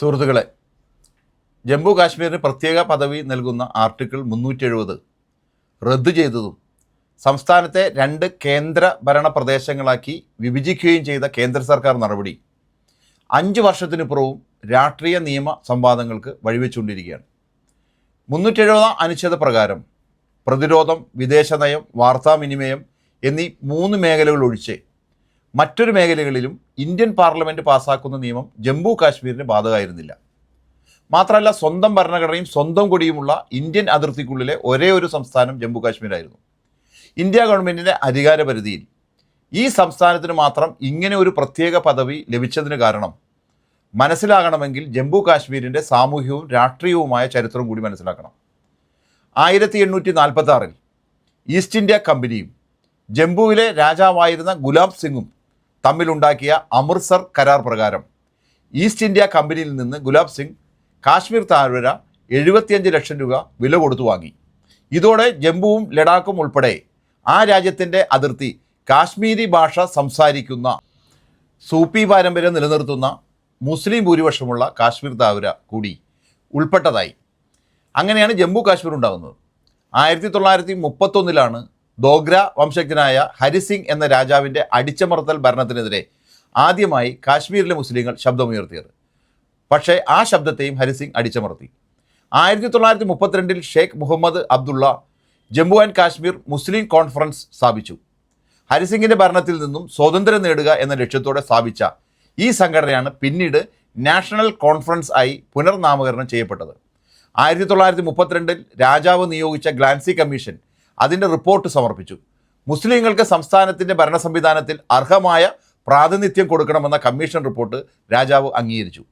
സുഹൃത്തുക്കളെ ജമ്മു കാശ്മീരിന് പ്രത്യേക പദവി നൽകുന്ന ആർട്ടിക്കിൾ മുന്നൂറ്റി എഴുപത് റദ്ദു ചെയ്തതും സംസ്ഥാനത്തെ രണ്ട് കേന്ദ്ര ഭരണ പ്രദേശങ്ങളാക്കി വിഭജിക്കുകയും ചെയ്ത കേന്ദ്ര സർക്കാർ നടപടി അഞ്ച് വർഷത്തിനിപ്പുറവും രാഷ്ട്രീയ നിയമ സംവാദങ്ങൾക്ക് വഴിവെച്ചുകൊണ്ടിരിക്കുകയാണ്. മുന്നൂറ്റി എഴുപതാം അനുച്ഛേദ പ്രകാരം പ്രതിരോധം വിദേശനയം വാർത്താവിനിമയം എന്നീ മൂന്ന് മേഖലകൾ ഒഴിച്ച് മറ്റൊരു മേഖലകളിലും ഇന്ത്യൻ പാർലമെന്റ് പാസ്സാക്കുന്ന നിയമം ജമ്മു കാശ്മീരിന് ബാധകമായിരുന്നില്ല. മാത്രമല്ല സ്വന്തം ഭരണഘടനയും സ്വന്തം കൊടിയുമുള്ള ഇന്ത്യൻ അതിർത്തിക്കുള്ളിലെ ഒരേ ഒരു സംസ്ഥാനം ജമ്മു കാശ്മീരായിരുന്നു. ഇന്ത്യ ഗവൺമെന്റിന്റെ അധികാരപരിധിയിൽ. ഈ സംസ്ഥാനത്തിന് മാത്രം ഇങ്ങനെ ഒരു പ്രത്യേക പദവി ലഭിച്ചതിന് കാരണം മനസ്സിലാകണമെങ്കിൽ ജമ്മു കാശ്മീരിന്റെ സാമൂഹ്യവും രാഷ്ട്രീയവുമായ ചരിത്രം കൂടി മനസ്സിലാക്കണം. ആയിരത്തി എണ്ണൂറ്റി നാൽപ്പത്തി ആറിൽ ഈസ്റ്റ് ഇന്ത്യ കമ്പനിയും ജമ്മുവിലെ രാജാവായിരുന്ന ഗുലാബ് സിംഗും തമ്മിലുണ്ടാക്കിയ അമൃത്സർ കരാർ പ്രകാരം ഈസ്റ്റ് ഇന്ത്യ കമ്പനിയിൽ നിന്ന് ഗുലാബ് സിംഗ് കാശ്മീർ താഴ്വര എഴുപത്തിയഞ്ച് ലക്ഷം രൂപ വില കൊടുത്തു വാങ്ങി. ഇതോടെ ജമ്മുവും ലഡാക്കും ഉൾപ്പെടെ ആ രാജ്യത്തിന്റെ അതിർത്തി കാശ്മീരി ഭാഷ സംസാരിക്കുന്ന സൂപ്പി പാരമ്പര്യം നിലനിർത്തുന്ന മുസ്ലിം ഭൂരിപക്ഷമുള്ള കാശ്മീർ താവര കൂടി ഉൾപ്പെട്ടതായി. അങ്ങനെയാണ് ജമ്മു കാശ്മീർ ഉണ്ടാകുന്നത്. ആയിരത്തി തൊള്ളായിരത്തി മുപ്പത്തൊന്നിലാണ് ദോഗ്ര വംശജ്ഞനായ ഹരിസിംഗ് എന്ന രാജാവിന്റെ അടിച്ചമർത്തൽ ഭരണത്തിനെതിരെ ആദ്യമായി കാശ്മീരിലെ മുസ്ലിങ്ങൾ ശബ്ദമുയർത്തിയത്. പക്ഷേ ആ ശബ്ദത്തെയും ഹരിസിംഗ് അടിച്ചമർത്തി. ആയിരത്തി തൊള്ളായിരത്തി മുപ്പത്തിരണ്ടിൽ Sheikh Muhammad Abdullah Jammu and Kashmir Muslim conference സ്ഥാപിച്ചു. ഹരിസിംഗിന്റെ ഭരണത്തിൽ നിന്നും സ്വാതന്ത്ര്യം നേടുക എന്ന ലക്ഷ്യത്തോടെ സ്ഥാപിച്ച ഈ സംഘടനയാണ് പിന്നീട് നാഷണൽ കോൺഫറൻസ് ആയി പുനർനാമകരണം ചെയ്യപ്പെട്ടത്. ആയിരത്തി തൊള്ളായിരത്തി മുപ്പത്തിരണ്ടിൽ രാജാവ് നിയോഗിച്ച ഗ്ലാൻസി കമ്മീഷൻ അതിന്റെ റിപ്പോർട്ട് സമർപ്പിച്ചു. മുസ്ലിങ്ങൾക്ക് സംസ്ഥാനത്തിന്റെ ഭരണ സംവിധാനത്തിൽ അർഹമായ പ്രാതിനിധ്യം കൊടുക്കണമെന്ന കമ്മീഷൻ റിപ്പോർട്ട് രാജാവ് അംഗീകരിച്ചു.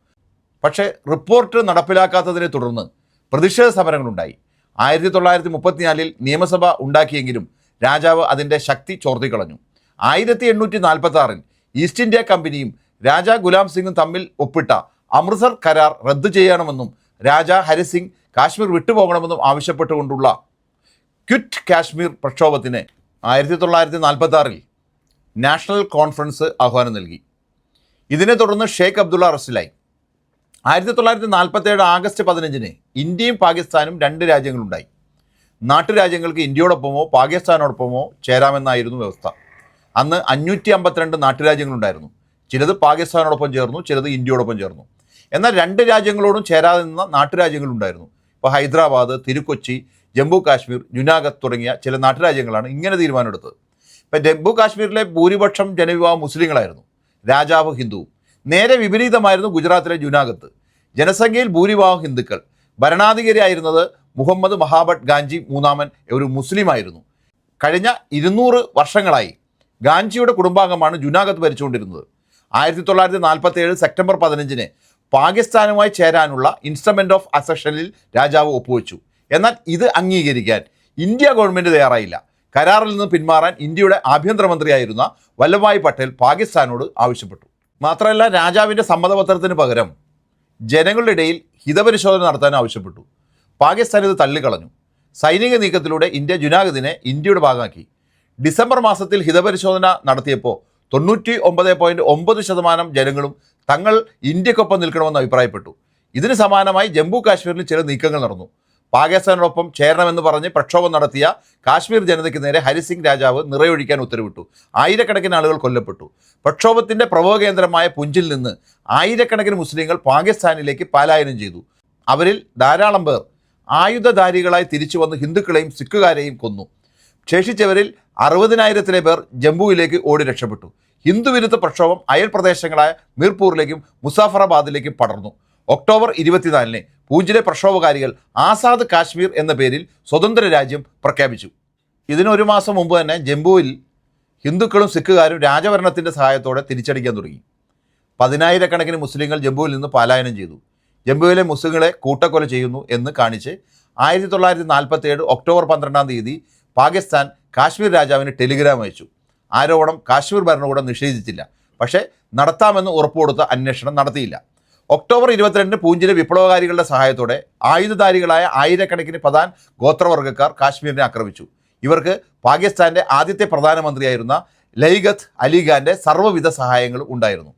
പക്ഷേ റിപ്പോർട്ട് നടപ്പിലാക്കാത്തതിനെ തുടർന്ന് പ്രതിഷേധ സമരങ്ങളുണ്ടായി. ആയിരത്തി തൊള്ളായിരത്തി മുപ്പത്തിനാലിൽ നിയമസഭ ഉണ്ടാക്കിയെങ്കിലും രാജാവ് അതിന്റെ ശക്തി ചോർത്തിക്കളഞ്ഞു. ആയിരത്തി എണ്ണൂറ്റി നാൽപ്പത്തി ആറിൽ ഈസ്റ്റ് ഇന്ത്യ കമ്പനിയും രാജാ ഗുലാം സിംഗും തമ്മിൽ ഒപ്പിട്ട അമൃത്സർ കരാർ റദ്ദു ചെയ്യണമെന്നും രാജാ ഹരിസിംഗ് കാശ്മീർ വിട്ടുപോകണമെന്നും ആവശ്യപ്പെട്ടുകൊണ്ടുള്ള ക്വിറ്റ് കാശ്മീർ പ്രക്ഷോഭത്തിന് ആയിരത്തി തൊള്ളായിരത്തി നാൽപ്പത്തി ആറിൽ നാഷണൽ കോൺഫറൻസ് ആഹ്വാനം നൽകി. ഇതിനെ തുടർന്ന് ഷെയ്ഖ് അബ്ദുള്ള അറസ്റ്റിലായി. ആയിരത്തി തൊള്ളായിരത്തി നാൽപ്പത്തേഴ് ആഗസ്റ്റ് പതിനഞ്ചിന് ഇന്ത്യയും പാകിസ്ഥാനും രണ്ട് രാജ്യങ്ങളുണ്ടായി. നാട്ടുരാജ്യങ്ങൾക്ക് ഇന്ത്യയോടൊപ്പമോ പാകിസ്ഥാനോടൊപ്പമോ ചേരാമെന്നായിരുന്നു വ്യവസ്ഥ. അന്ന് അഞ്ഞൂറ്റി അമ്പത്തിരണ്ട് നാട്ടുരാജ്യങ്ങളുണ്ടായിരുന്നു ചിലത് പാകിസ്ഥാനോടൊപ്പം ചേർന്നു ചിലത് ഇന്ത്യയോടൊപ്പം ചേർന്നു. എന്നാൽ രണ്ട് രാജ്യങ്ങളോടും ചേരാതെ നിന്ന നാട്ടുരാജ്യങ്ങളുണ്ടായിരുന്നു ഇപ്പോൾ ഹൈദരാബാദ് തിരുക്കൊച്ചി ജമ്മു കാശ്മീർ ജുനാഗത്ത് തുടങ്ങിയ ചില നാട്ടുരാജ്യങ്ങളാണ് ഇങ്ങനെ തീരുമാനമെടുത്തത്. ഇപ്പം ജമ്മു കാശ്മീരിലെ ഭൂരിപക്ഷം ജനവിഭാഗം മുസ്ലിങ്ങളായിരുന്നു. രാജാവ് ഹിന്ദുവും. നേരെ വിപരീതമായിരുന്നു ഗുജറാത്തിലെ ജുനാഗത്ത്. ജനസംഖ്യയിൽ ഭൂരിഭാഗം ഹിന്ദുക്കൾ. ഭരണാധികാരിയായിരുന്നത് മുഹമ്മദ് മഹാബട്ട് ഗാഞ്ചി മൂന്നാമൻ ഒരു മുസ്ലിമായിരുന്നു. കഴിഞ്ഞ ഇരുന്നൂറ് വർഷങ്ങളായി ഗാഞ്ചിയുടെ കുടുംബാംഗമാണ് ജുനാഗത്ത് ഭരിച്ചുകൊണ്ടിരുന്നത്. ആയിരത്തി തൊള്ളായിരത്തി നാൽപ്പത്തി ഏഴ് സെപ്റ്റംബർ പതിനഞ്ചിന് പാകിസ്ഥാനുമായി ചേരാനുള്ള ഇൻസ്ട്രുമെന്റ് ഓഫ് അസഷനിൽ രാജാവ് ഒപ്പുവെച്ചു. എന്നാൽ ഇത് അംഗീകരിക്കാൻ ഇന്ത്യ ഗവൺമെന്റ് തയ്യാറായില്ല. കരാറിൽ നിന്ന് പിന്മാറാൻ ഇന്ത്യയുടെ ആഭ്യന്തരമന്ത്രിയായിരുന്ന വല്ലഭായ് പട്ടേൽ പാകിസ്ഥാനോട് ആവശ്യപ്പെട്ടു. മാത്രമല്ല രാജാവിന്റെ സമ്മതപത്രത്തിന് പകരം ജനങ്ങളുടെ ഇടയിൽ ഹിതപരിശോധന നടത്താൻ ആവശ്യപ്പെട്ടു. പാകിസ്ഥാൻ ഇത് തള്ളിക്കളഞ്ഞു. സൈനിക നീക്കത്തിലൂടെ ഇന്ത്യ ജുനാഗദിനെ ഇന്ത്യയുടെ ഭാഗമാക്കി. ഡിസംബർ മാസത്തിൽ ഹിതപരിശോധന നടത്തിയപ്പോൾ തൊണ്ണൂറ്റി ഒമ്പത് പോയിന്റ് ഒമ്പത് ശതമാനം ജനങ്ങളും തങ്ങൾ ഇന്ത്യക്കൊപ്പം നിൽക്കണമെന്ന് അഭിപ്രായപ്പെട്ടു. ഇതിന് സമാനമായി ജമ്മു കാശ്മീരിൽ ചില നീക്കങ്ങൾ നടന്നു. പാകിസ്ഥാനോടൊപ്പം ചേരണമെന്ന് പറഞ്ഞ് പ്രക്ഷോഭം നടത്തിയ കാശ്മീർ ജനതയ്ക്ക് നേരെ ഹരിസിംഗ് രാജാവ് നിറയൊഴിക്കാൻ ഉത്തരവിട്ടു. ആയിരക്കണക്കിന് ആളുകൾ കൊല്ലപ്പെട്ടു. പ്രക്ഷോഭത്തിന്റെ പ്രഭവ കേന്ദ്രമായ പുഞ്ചിൽ നിന്ന് ആയിരക്കണക്കിന് മുസ്ലിങ്ങൾ പാകിസ്ഥാനിലേക്ക് പലായനം ചെയ്തു. അവരിൽ ധാരാളം പേർ ആയുധധാരികളായി തിരിച്ചു വന്ന് ഹിന്ദുക്കളെയും സിഖുകാരെയും കൊന്നു. ശേഷിച്ചവരിൽ അറുപതിനായിരത്തിലെ പേർ ജമ്മുവിലേക്ക് ഓടി രക്ഷപ്പെട്ടു. ഹിന്ദുവിരുദ്ധ പ്രക്ഷോഭം അയൽ പ്രദേശങ്ങളായ മീർപൂറിലേക്കും മുസാഫറാബാദിലേക്കും പടർന്നു. ഒക്ടോബർ ഇരുപത്തിനാലിന് പൂഞ്ചിലെ പ്രക്ഷോഭകാരികൾ ആസാദ് കാശ്മീർ എന്ന പേരിൽ സ്വതന്ത്ര രാജ്യം പ്രഖ്യാപിച്ചു. ഇതിനൊരു മാസം മുമ്പ് തന്നെ ജമ്മുവിൽ ഹിന്ദുക്കളും സിഖുകാരും രാജഭരണത്തിന്റെ സഹായത്തോടെ തിരിച്ചടിക്കാൻ തുടങ്ങി. പതിനായിരക്കണക്കിന് മുസ്ലിങ്ങൾ ജമ്മുവിൽ നിന്ന് പലായനം ചെയ്തു. ജമ്മുവിലെ മുസ്ലിങ്ങളെ കൂട്ടക്കൊല ചെയ്യുന്നു എന്ന് കാണിച്ച് ആയിരത്തി തൊള്ളായിരത്തി നാൽപ്പത്തി ഏഴ് ഒക്ടോബർ പന്ത്രണ്ടാം തീയതി പാകിസ്ഥാൻ കാശ്മീർ രാജാവിന് ടെലിഗ്രാം അയച്ചു. ആരോപണം കാശ്മീർ ഭരണകൂടം നിഷേധിച്ചില്ല. പക്ഷേ നടത്താമെന്ന് ഉറപ്പുകൊടുത്ത അന്വേഷണം നടത്തിയില്ല. ഒക്ടോബർ ഇരുപത്തിരണ്ടിന് പൂഞ്ചിലെ വിപ്ലവകാരികളുടെ സഹായത്തോടെ ആയുധധാരികളായ ആയിരക്കണക്കിന് പ്രധാൻ ഗോത്രവർഗക്കാർ കാശ്മീരിനെ ആക്രമിച്ചു. ഇവർക്ക് പാകിസ്ഥാന്റെ ആദ്യത്തെ പ്രധാനമന്ത്രിയായിരുന്ന ലൈഗത്ത് അലിഖാന്റെ സർവവിധ സഹായങ്ങളും ഉണ്ടായിരുന്നു.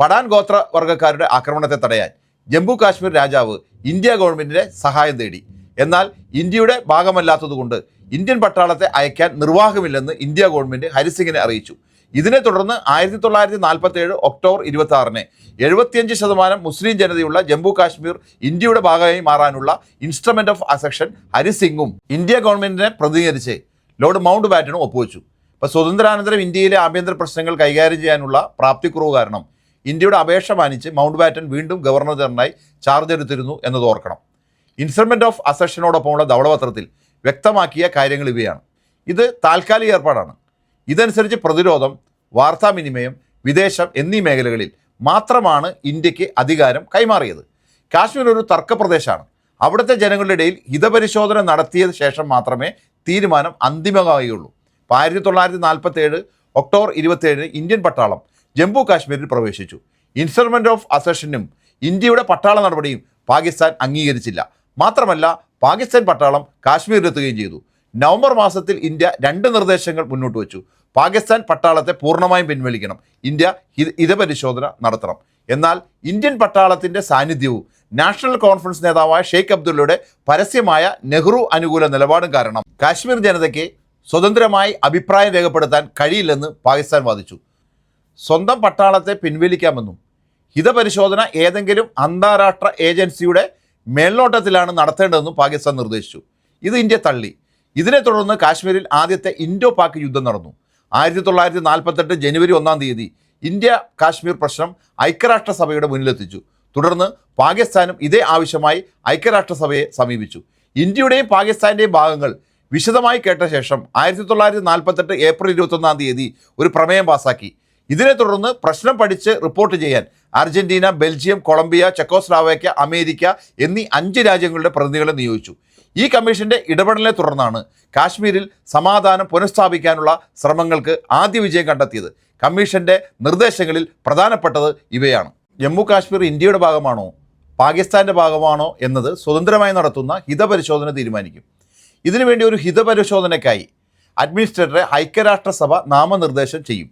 പടാൻ ഗോത്രവർഗക്കാരുടെ ആക്രമണത്തെ തടയാൻ ജമ്മു കാശ്മീർ രാജാവ് ഇന്ത്യ ഗവൺമെന്റിന്റെ സഹായം തേടി. എന്നാൽ ഇന്ത്യയുടെ ഭാഗമല്ലാത്തതുകൊണ്ട് ഇന്ത്യൻ പട്ടാളത്തെ അയക്കാൻ നിർവാഹമില്ലെന്ന് ഇന്ത്യ ഗവൺമെന്റ് ഹരിസിംഗിനെ അറിയിച്ചു. ഇതിനെ തുടർന്ന് ആയിരത്തി തൊള്ളായിരത്തി നാൽപ്പത്തി ഏഴ് ഒക്ടോബർ ഇരുപത്തി ആറിന് എഴുപത്തിയഞ്ച് ശതമാനം മുസ്ലിം ജനതയുള്ള ജമ്മു കാശ്മീർ ഇന്ത്യയുടെ ഭാഗമായി മാറാനുള്ള ഇൻസ്ട്രുമെന്റ് ഓഫ് അസക്ഷൻ ഹരിസിംഗും ഇന്ത്യ ഗവൺമെന്റിനെ പ്രതിനിധീകരിച്ച് ലോർഡ് മൗണ്ട് ബാറ്റനും ഒപ്പുവെച്ചു. ഇപ്പോൾ സ്വതന്ത്രാനന്തരം ഇന്ത്യയിലെ ആഭ്യന്തര പ്രശ്നങ്ങൾ കൈകാര്യം ചെയ്യാനുള്ള പ്രാപ്തിക്കുറവ് കാരണം ഇന്ത്യയുടെ അപേക്ഷ മാനിച്ച് മൗണ്ട് ബാറ്റൻ വീണ്ടും ഗവർണർ ജനറലായി ചാർജ് എടുത്തിരുന്നു എന്നത് ഓർക്കണം. ഇൻസ്ട്രുമെന്റ് ഓഫ് അസക്ഷനോടൊപ്പമുള്ള ധവളപത്രത്തിൽ വ്യക്തമാക്കിയ കാര്യങ്ങൾ ഇവയാണ്. ഇത് താൽക്കാലിക ഏർപ്പാടാണ്. ഇതനുസരിച്ച് പ്രതിരോധം വാർത്താവിനിമയം വിദേശം എന്നീ മേഖലകളിൽ മാത്രമാണ് ഇന്ത്യയ്ക്ക് അധികാരം കൈമാറിയത്. കാശ്മീർ ഒരു തർക്ക പ്രദേശമാണ് അവിടുത്തെ ജനങ്ങളുടെ ഇടയിൽ ഹിതപരിശോധന നടത്തിയതിനു ശേഷം മാത്രമേ തീരുമാനം അന്തിമമാവുകയുള്ളൂ ഇപ്പോൾ ആയിരത്തി തൊള്ളായിരത്തി നാൽപ്പത്തി ഏഴ് ഒക്ടോബർ ഇരുപത്തേഴിന് ഇന്ത്യൻ പട്ടാളം ജമ്മു കാശ്മീരിൽ പ്രവേശിച്ചു. ഇൻസ്ട്രുമെന്റ് ഓഫ് അസഷനും ഇന്ത്യയുടെ പട്ടാള നടപടിയും പാകിസ്ഥാൻ അംഗീകരിച്ചില്ല. മാത്രമല്ല പാകിസ്ഥാൻ പട്ടാളം കാശ്മീരിലെത്തുകയും ചെയ്തു. നവംബർ മാസത്തിൽ ഇന്ത്യ രണ്ട് നിർദ്ദേശങ്ങൾ മുന്നോട്ട് വെച്ചു. പാകിസ്ഥാൻ പട്ടാളത്തെ പൂർണമായും പിൻവലിക്കണം. ഇന്ത്യ ഹിത ഹിതപരിശോധന നടത്തണം. എന്നാൽ ഇന്ത്യൻ പട്ടാളത്തിന്റെ സാന്നിധ്യവും നാഷണൽ കോൺഫറൻസ് നേതാവായ ഷെയ്ഖ് അബ്ദുള്ളയുടെ പരസ്യമായ നെഹ്റു അനുകൂല നിലപാടും കാരണം കാശ്മീർ ജനതയ്ക്ക് സ്വതന്ത്രമായി അഭിപ്രായം രേഖപ്പെടുത്താൻ കഴിയില്ലെന്ന് പാകിസ്ഥാൻ വാദിച്ചു. സ്വന്തം പട്ടാളത്തെ പിൻവലിക്കാമെന്നും ഹിതപരിശോധന ഏതെങ്കിലും അന്താരാഷ്ട്ര ഏജൻസിയുടെ മേൽനോട്ടത്തിലാണ് നടത്തേണ്ടതെന്നും പാകിസ്ഥാൻ നിർദ്ദേശിച്ചു. ഇത് ഇന്ത്യ തള്ളി. ഇതിനെ തുടർന്ന് കാശ്മീരിൽ ആദ്യത്തെ ഇൻഡോ പാക് യുദ്ധം നടന്നു. ആയിരത്തി തൊള്ളായിരത്തി നാൽപ്പത്തെട്ട് ജനുവരി ഒന്നാം തീയതി ഇന്ത്യ കാശ്മീർ പ്രശ്നം ഐക്യരാഷ്ട്രസഭയുടെ മുന്നിലെത്തിച്ചു. തുടർന്ന് പാകിസ്ഥാനും ഇതേ ആവശ്യമായി ഐക്യരാഷ്ട്രസഭയെ സമീപിച്ചു. ഇന്ത്യയുടെയും പാകിസ്ഥാന്റെയും ഭാഗങ്ങൾ വിശദമായി കേട്ട ശേഷം ആയിരത്തി തൊള്ളായിരത്തി നാൽപ്പത്തെട്ട് ഏപ്രിൽ ഇരുപത്തൊന്നാം തീയതി ഒരു പ്രമേയം പാസാക്കി. ഇതിനെ തുടർന്ന് പ്രശ്നം പഠിച്ച് റിപ്പോർട്ട് ചെയ്യാൻ Argentina Belgium Colombia Czechoslovakia America എന്നീ അഞ്ച് രാജ്യങ്ങളുടെ പ്രതിനിധികളെ നിയോഗിച്ചു. ഈ കമ്മീഷന്റെ ഇടപെടലിനെ തുടർന്നാണ് കാശ്മീരിൽ സമാധാനം പുനഃസ്ഥാപിക്കാനുള്ള ശ്രമങ്ങൾക്ക് ആദ്യ വിജയം കണ്ടെത്തിയത്. കമ്മീഷന്റെ നിർദ്ദേശങ്ങളിൽ പ്രധാനപ്പെട്ടത് ഇവയാണ്. ജമ്മു കാശ്മീർ ഇന്ത്യയുടെ ഭാഗമാണോ പാകിസ്ഥാന്റെ ഭാഗമാണോ എന്നത് സ്വതന്ത്രമായി നടത്തുന്ന ഹിതപരിശോധന തീരുമാനിക്കും. ഇതിനുവേണ്ടി ഒരു ഹിതപരിശോധനയ്ക്കായി അഡ്മിനിസ്ട്രേറ്ററെ ഐക്യരാഷ്ട്രസഭ നാമനിർദ്ദേശം ചെയ്യും.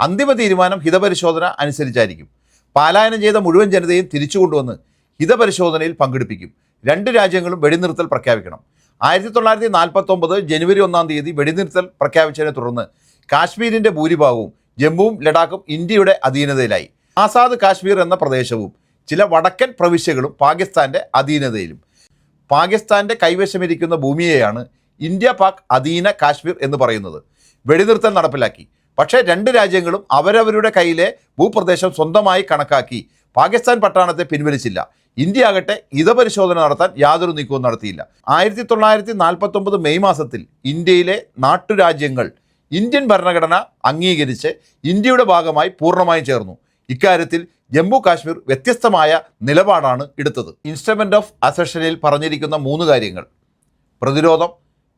അന്തിമ തീരുമാനം ഹിതപരിശോധന അനുസരിച്ചായിരിക്കും. പാലായനം ചെയ്ത മുഴുവൻ ജനതയും തിരിച്ചു കൊണ്ടുവന്ന് ഹിതപരിശോധനയിൽ പങ്കെടുപ്പിക്കും. രണ്ട് രാജ്യങ്ങളും വെടിനിർത്തൽ പ്രഖ്യാപിക്കണം. ആയിരത്തി തൊള്ളായിരത്തി നാൽപ്പത്തൊമ്പത് ജനുവരി ഒന്നാം തീയതി വെടിനിർത്തൽ പ്രഖ്യാപിച്ചതിനെ തുടർന്ന് കാശ്മീരിന്റെ ഭൂരിഭാഗവും ജമ്മുവും ലഡാക്കും ഇന്ത്യയുടെ അധീനതയിലായി. ആസാദ് കാശ്മീർ എന്ന പ്രദേശവും ചില വടക്കൻ പ്രവിശ്യകളും പാകിസ്ഥാന്റെ അധീനതയിലും. പാകിസ്ഥാന്റെ കൈവശമിരിക്കുന്ന ഭൂമിയെയാണ് ഇന്ത്യ പാക് അധീന കാശ്മീർ എന്ന് പറയുന്നത്. വെടിനിർത്തൽ നടപ്പിലാക്കി. പക്ഷേ രണ്ട് രാജ്യങ്ങളും അവരവരുടെ കയ്യിലെ ഭൂപ്രദേശം സ്വന്തമായി കണക്കാക്കി പാകിസ്ഥാൻ പട്ടാണത്തെ പിൻവലിച്ചില്ല. ഇന്ത്യ ആകട്ടെ ഹിതപരിശോധന നടത്താൻ യാതൊരു നീക്കവും നടത്തിയില്ല. ആയിരത്തി തൊള്ളായിരത്തി നാൽപ്പത്തൊമ്പത് മെയ് മാസത്തിൽ ഇന്ത്യയിലെ നാട്ടുരാജ്യങ്ങൾ ഇന്ത്യൻ ഭരണഘടന അംഗീകരിച്ച് ഇന്ത്യയുടെ ഭാഗമായി പൂർണമായും ചേർന്നു. ഇക്കാര്യത്തിൽ ജമ്മു കാശ്മീർ വ്യത്യസ്തമായ നിലപാടാണ് എടുത്തത്. ഇൻസ്ട്രുമെന്റ് ഓഫ് അസഷനിൽ പറഞ്ഞിരിക്കുന്ന മൂന്ന് കാര്യങ്ങൾ. പ്രതിരോധം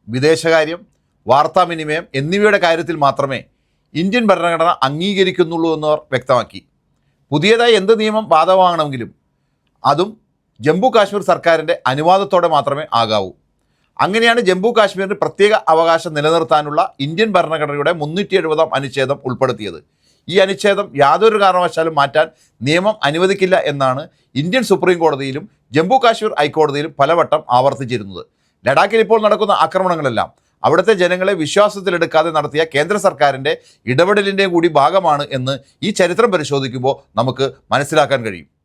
വിദേശകാര്യം വാർത്താവിനിമയം എന്നിവയുടെ കാര്യത്തിൽ മാത്രമേ ഇന്ത്യൻ ഭരണഘടന അംഗീകരിക്കുന്നുള്ളൂ എന്നവർ വ്യക്തമാക്കി. പുതിയതായി എന്ത് നിയമം ബാധകമാകണമെങ്കിലും അതും ജമ്മു കാശ്മീർ സർക്കാരിന്റെ അനുവാദത്തോടെ മാത്രമേ ആകാവൂ. അങ്ങനെയാണ് ജമ്മു കാശ്മീരിന് പ്രത്യേക അവകാശം നിലനിർത്താനുള്ള ഇന്ത്യൻ ഭരണഘടനയുടെ മുന്നൂറ്റി എഴുപതാം അനുച്ഛേദം ഉൾപ്പെടുത്തിയത്. ഈ അനുച്ഛേദം യാതൊരു കാരണവശാലും മാറ്റാൻ നിയമം അനുവദിക്കില്ല എന്നാണ് ഇന്ത്യൻ സുപ്രീം കോടതിയിലും ജമ്മു കാശ്മീർ ഹൈക്കോടതിയിലും പലവട്ടം ആവർത്തിച്ചിരുന്നത്. ലഡാക്കിൽ ഇപ്പോൾ നടക്കുന്ന ആക്രമണങ്ങളെല്ലാം അവിടുത്തെ ജനങ്ങളെ വിശ്വാസത്തിലെടുക്കാതെ നടത്തിയ കേന്ദ്ര സർക്കാരിന്റെ ഇടപെടലിന്റെ കൂടി ഭാഗമാണ് എന്ന് ഈ ചരിത്രം പരിശോധിക്കുമ്പോൾ നമുക്ക് മനസ്സിലാക്കാൻ കഴിയും.